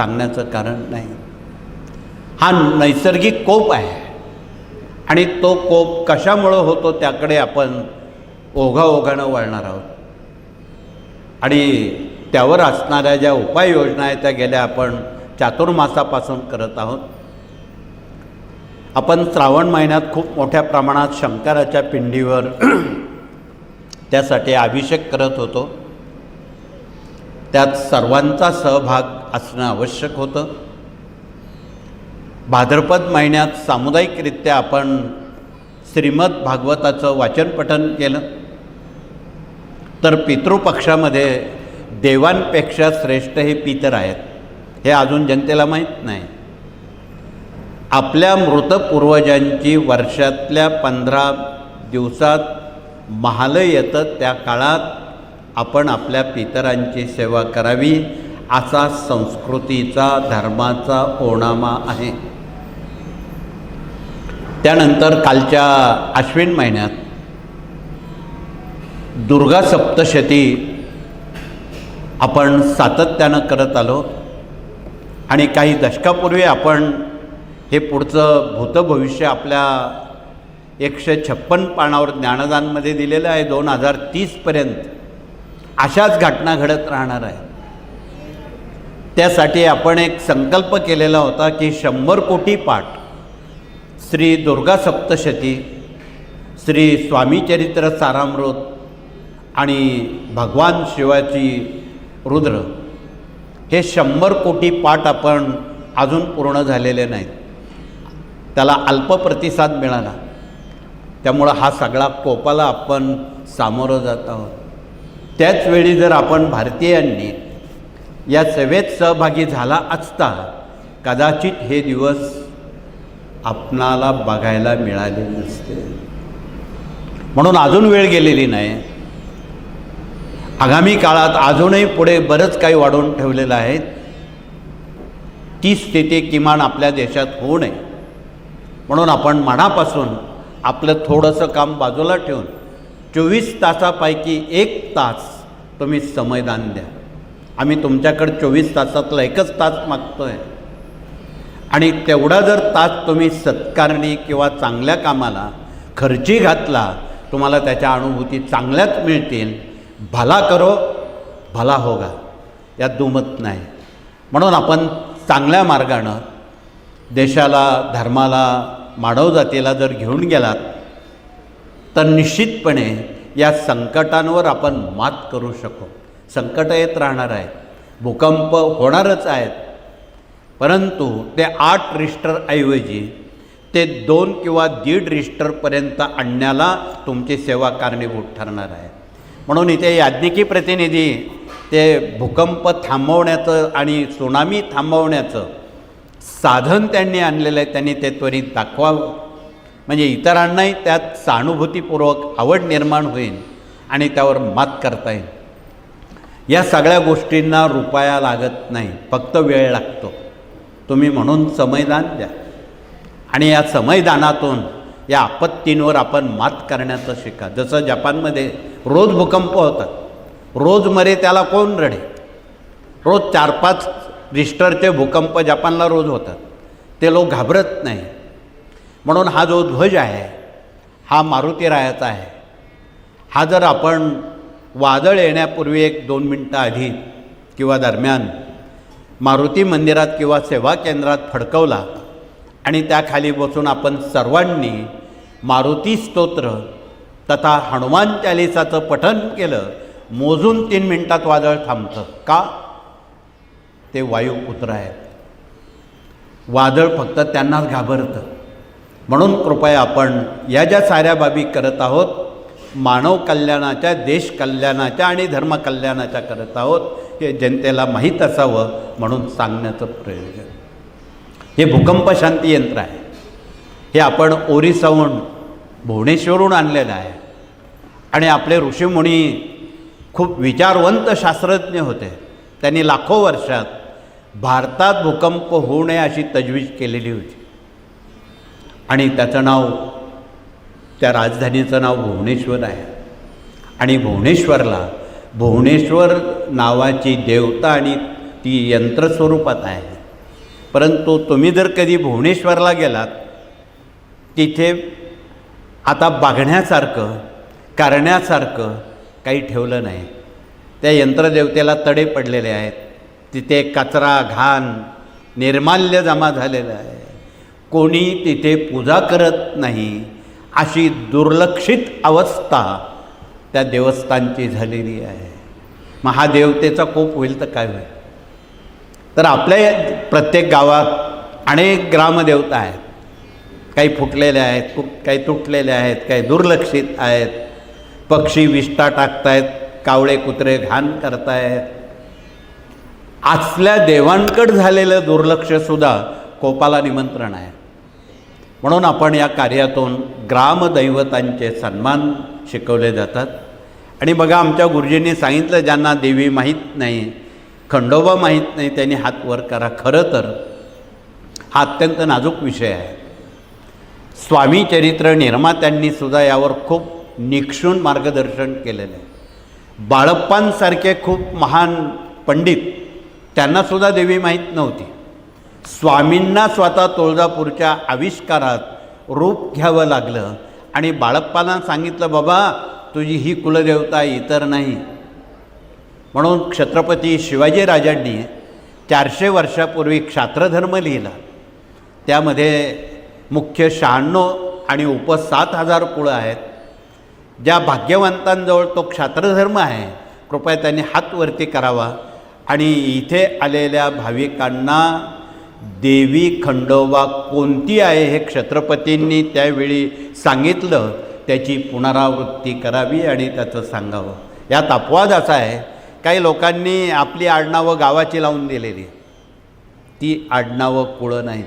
सांगण्याचं कारण नाही. हा नैसर्गिक कोप आहे. आणि तो कोप कशामुळं होतो त्याकडे आपण ओघाओघानं वळणार आहोत. आणि त्यावर असणाऱ्या ज्या उपाययोजना आहेत त्या गेल्या आपण चातुर्मासापासून करत आहोत. आपण श्रावण महिन्यात खूप मोठ्या प्रमाणात शंकराच्या पिंडीवर त्यासाठी अभिषेक करत होतो. त्यात सर्वांचा सहभाग असणं आवश्यक होतं. भाद्रपद महिन्यात सामुदायिकरित्या आपण श्रीमद भागवताचं वाचनपठन केलं. तर पितृपक्षामध्ये देवांपेक्षा श्रेष्ठ हे पितर आहेत. हे अजून जनतेला माहीत नाही. आपल्या मृत पूर्वजांची वर्षातल्या पंधरा दिवसात महालय येतं त्या काळात आपण आपल्या पितरांची सेवा करावी. असा संस्कृतीचा धर्माचा ओणामा आहे. त्यानंतर कालच्या आश्विन महिन्यात दुर्गा सप्तशती आपण सातत्यानं करत आलो आणि काही दशकापूर्वी आपण हे पुढचं भूतभविष्य आपल्या एकशे छप्पन पानावर ज्ञानदानमध्ये दिलेलं आहे दोन हजार तीसपर्यंत अशाच घटना घडत राहणार आहे त्यासाठी आपण एक संकल्प केलेला होता की शंभर कोटी पाठ श्री दुर्गा सप्तशती श्री स्वामीचरित्र सारामृत आणि भगवान शिवाची रुद्र हे शंभर कोटी पाठ आपण अजून पूर्ण झालेले नाहीत. त्याला अल्प प्रतिसाद मिळाला. त्यामुळं हा सगळा कोपाला आपण सामोरं जात आहोत. त्याचवेळी जर आपण भारतीयांनी या सेवेत सहभागी झाला असता कदाचित हे दिवस आपणाला बघायला मिळाले नसते. म्हणून अजून वेळ गेलेली नाही. आगामी काळात अजूनही पुढे बरंच काही वाढवून ठेवलेलं आहे. ती स्थिती किमान आपल्या देशात होऊ नये. म्हणून आपण मनापासून आपलं थोडंसं काम बाजूला ठेवून चोवीस तासापैकी एक तास तुम्ही समयदान द्या. आम्ही तुमच्याकडे चोवीस तासातला एकच तास मागतो आहे आणि तेवढा जर तास तुम्ही सत्कारणी किंवा चांगल्या कामाला खर्ची घातला तुम्हाला त्याच्या अनुभूती चांगल्याच मिळतील. भला करो भला होगा. यात दुमत नाही. म्हणून आपण चांगल्या मार्गानं देशाला धर्माला मानवजातीला जर घेऊन गेलात तर निश्चितपणे या संकटांवर आपण मात करू शकू. संकट येत राहणार आहे भूकंप होणारच आहेत. परंतु ते आठ रिस्टरऐवजी ते दोन किंवा दीड रिस्टरपर्यंत आणण्याला तुमची सेवा कारणीभूत ठरणार आहे. म्हणून इथे याज्ञिकी प्रतिनिधी ते भूकंप थांबवण्याचं आणि सुनामी थांबवण्याचं साधन त्यांनी आणलेलं आहे. त्यांनी ते त्वरित दाखवावं. म्हणजे इतरांनाही त्यात सहानुभूतीपूर्वक आवड निर्माण होईल आणि त्यावर मात करता येईल. या सगळ्या गोष्टींना रुपया लागत नाही फक्त वेळ लागतो. तुम्ही म्हणून समयदान द्या. आणि या समयदानातून या आपत्तींवर आपण मात करण्याचं शिका. जसं जपानमध्ये रोज भूकंप होतात रोज मरे त्याला कोण रडे? रोज चार पाच रिस्टरचे भूकंप जपानला रोज होतात. ते लोक घाबरत नाही. म्हणून हा जो ध्वज आहे हा मारुती रायाचा आहे. हा जर आपण वादळ येण्यापूर्वी एक दोन मिनटं आधी किंवा दरम्यान मारुती मंदिरात किंवा सेवा केंद्रात फडकवला आणि त्याखाली बसून आपण सर्वांनी मारुती स्तोत्र तथा हनुमान चालिसाचं पठन केलं. मोजून तीन मिनटात वादळ थांबतं. का? ते वायुपुत्र आहेत. वादळ फक्त त्यांनाच घाबरतं. म्हणून कृपया आपण या ज्या साऱ्या बाबी करत आहोत मानव कल्याणाच्या देश कल्याणाच्या आणि धर्मकल्याणाच्या करत आहोत हे जनतेला माहीत असावं म्हणून सांगण्याचं प्रयोजन. हे भूकंप शांती यंत्र आहे. हे आपण ओरिसाहून भुवनेश्वरून आणलेलं आहे. आणि आपले ऋषीमुनी खूप विचारवंत शास्त्रज्ञ होते. त्यांनी लाखो वर्षात भारतात भूकंप होऊ नये अशी तजवीज केलेली होती. आणि त्याचं नाव त्या राजधानीचं नाव भुवनेश्वर आहे. आणि भुवनेश्वरला भुवनेश्वर नावाची देवता आणि ती यंत्रस्वरूपात आहे. परंतु तुम्ही जर कधी भुवनेश्वरला गेलात तिथे आता बघण्यासारखं करण्यासारखं काही ठेवलं नाही. त्या यंत्रदेवतेला तडे पडलेले आहेत. तिथे कचरा घाण निर्माल्य जमा झालेलं आहे. कोणी तिथे पूजा करत नाही. अशी दुर्लक्षित अवस्था त्या देवस्थानची झालेली आहे. महादेवतेचा कोप होईल तर काय होईल? तर आपल्या प्रत्येक गावात अनेक ग्रामदेवता आहेत. काही फुटलेल्या आहेत तु काही तुटलेल्या आहेत काही दुर्लक्षित आहेत. पक्षी विष्टा टाकतायत कावळे कुत्रे घाण करतायत. असल्या देवांकड झालेलं दुर्लक्षसुद्धा कोपाला निमंत्रण आहे. म्हणून आपण या कार्यातून ग्रामदैवतांचे सन्मान शिकवले जातात. आणि बघा आमच्या गुरुजींनी सांगितलं ज्यांना देवी माहीत नाही खंडोबा माहीत नाही त्यांनी हात वर करा. खरं तर हा अत्यंत नाजूक विषय आहे. स्वामी चरित्र निर्मात्यांनी सुद्धा यावर खूप निक्षून मार्गदर्शन केलेलं आहे. बाळप्पांसारखे खूप महान पंडित त्यांनासुद्धा देवी माहीत नव्हती. स्वामींना स्वतः तुळजापूरच्या आविष्कारात रूप घ्यावं लागलं. आणि बाळप्पांना सांगितलं बाबा तुझी ही कुलदेवता इतर नाही. म्हणून छत्रपती शिवाजीराजांनी चारशे वर्षापूर्वी क्षात्रधर्म लिहिला. त्यामध्ये मुख्य शहाण्णव आणि उप सात हजार कुळं आहेत. ज्या भाग्यवंतांजवळ तो क्षात्रधर्म आहे कृपया त्यांनी हातवरती करावा. आणि इथे आलेल्या भाविकांना देवी खंडोबा कोणती आहे हे छत्रपतींनी त्यावेळी सांगितलं त्याची पुनरावृत्ती करावी आणि त्याचं सांगावं. यात अपवाद असा आहे काही लोकांनी आपली आडनावं गावाची लावून दिलेली. ती आडनावं कुळं नाहीत.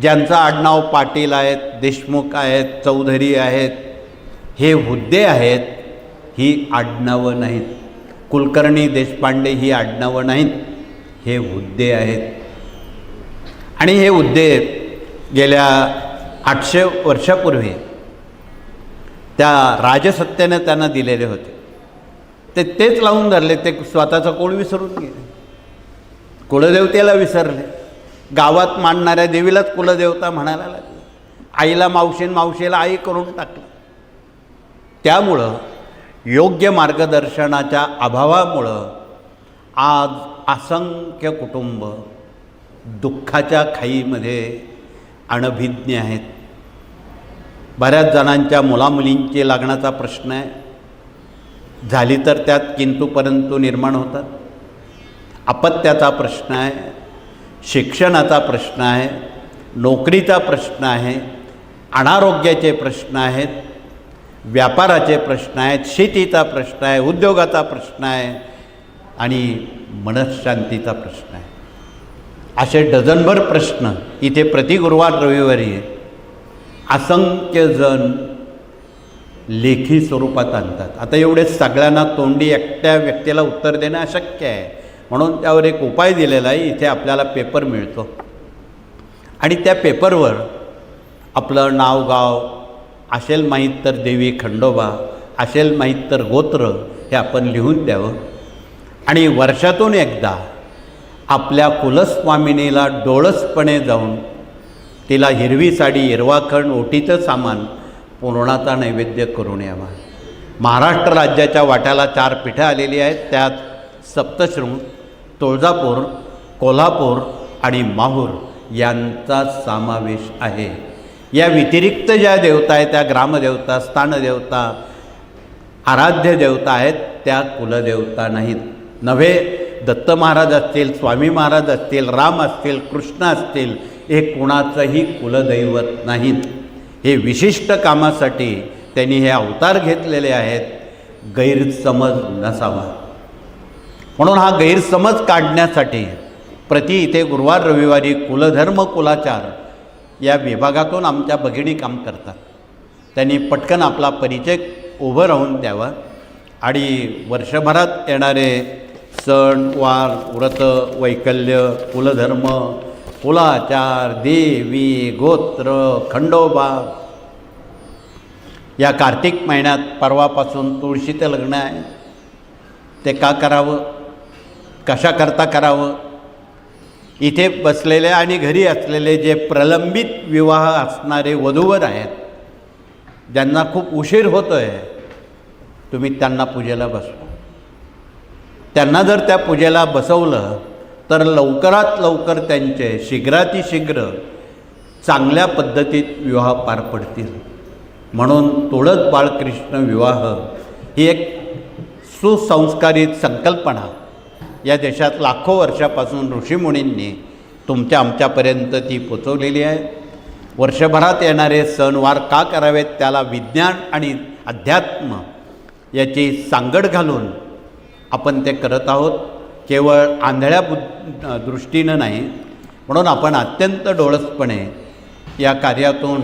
ज्यांचं आडनाव पाटील आहेत देशमुख आहेत चौधरी आहेत हे हुद्दे आहेत ही आडनावं नाहीत. कुलकर्णी देशपांडे ही आडनावं नाहीत. हे हुद्दे आहेत. आणि हे हुद्दे गेल्या आठशे वर्षापूर्वी त्या राजसत्तेनं त्यांना दिलेले होते. ते तेच लावून धरले ते स्वतःचा कोळ विसरून गेले. कुलदेवतेला विसरले. गावात मांडणाऱ्या देवीलाच कुलदेवता म्हणायला लागले. आईला मावशीन मावशीला आई करून टाकलं. त्यामुळं योग्य मार्गदर्शनाच्या अभावामुळं आज असंख्य कुटुंब दुःखाच्या खाईमध्ये अनभिज्ञ आहेत. बऱ्याच जणांच्या मुलामुलींची लागण्याचा प्रश्न आहे. झाली तर त्यात किंतु परंतु निर्माण होतात. अपत्याचा प्रश्न आहे शिक्षणाचा प्रश्न आहे नोकरीचा प्रश्न आहे अनारोग्याचे प्रश्न आहेत व्यापाराचे प्रश्न आहेत शेतीचा प्रश्न आहे उद्योगाचा प्रश्न आहे आणि मनशांतीचा प्रश्न आहे. असे डझनभर प्रश्न इथे प्रति गुरुवार रविवारी असंख्य जण लेखी स्वरूपात आणतात. आता एवढे सगळ्यांना तोंडी एकट्या व्यक्तीला उत्तर देणं अशक्य आहे. म्हणून त्यावर एक उपाय दिलेला आहे इथे आपल्याला पेपर मिळतो. आणि त्या पेपरवर आपलं नाव गाव असेल माहीत तर देवी खंडोबा असेल माहीत तर गोत्र हे आपण लिहून द्यावं. आणि वर्षातून एकदा आपल्या कुलस्वामिनीला डोळसपणे जाऊन तिला हिरवी साडी हिरवाखंड ओटीचं सामान पूर्णाचा नैवेद्य करून यावा. महाराष्ट्र राज्याच्या वाट्याला चार पिठं आलेली आहेत. त्यात सप्तशृंग तुळजापूर कोल्हापूर आणि माहूर यांचा समावेश आहे. या व्यतिरिक्त ज्या देवता आहेत त्या ग्रामदेवता स्थानदेवता आराध्य देवता आहेत त्या कुलदेवता नाहीत. नव्हे दत्त महाराज असतील स्वामी महाराज असतील राम असतील कृष्ण असतील हे कुणाचंही कुलदैवत नाहीत. हे विशिष्ट कामासाठी त्यांनी हे अवतार घेतलेले आहेत. गैरसमज नसावा. म्हणून हा गैरसमज काढण्यासाठी प्रति इथे गुरुवार रविवारी कुलधर्म कुलाचार या विभागातून आमच्या भगिनी काम करतात. त्यांनी पटकन आपला परिचय उभं राहून द्यावा. आणि वर्षभरात येणारे सण वार व्रत वैकल्य कुलधर्म कुलाचार देवी गोत्र खंडोबा. या कार्तिक महिन्यात परवापासून तुळशीचं लग्न आहे. ते का करावं? कशाकरता करावं? इथे बसलेले आणि घरी असलेले जे प्रलंबित विवाह असणारे वधूवर आहेत ज्यांना खूप उशीर होतो आहे तुम्ही त्यांना पूजेला बसवा. त्यांना जर त्या पूजेला बसवलं तर लवकरात लवकर त्यांचे शीघ्रातिशीघ्र चांगल्या पद्धतीत विवाह पार पडतील. म्हणून तुळस बाळकृष्ण विवाह ही एक सुसंस्कारित संकल्पना. या देशात लाखो वर्षापासून ऋषीमुनींनी तुमच्या आमच्यापर्यंत ती पोचवलेली आहे. वर्षभरात येणारे सणवार का करावेत त्याला विज्ञान आणि अध्यात्म याची सांगड घालून आपण ते करत आहोत केवळ आंधळ्या बुद्ध दृष्टीनं नाही म्हणून आपण अत्यंत डोळसपणे या कार्यातून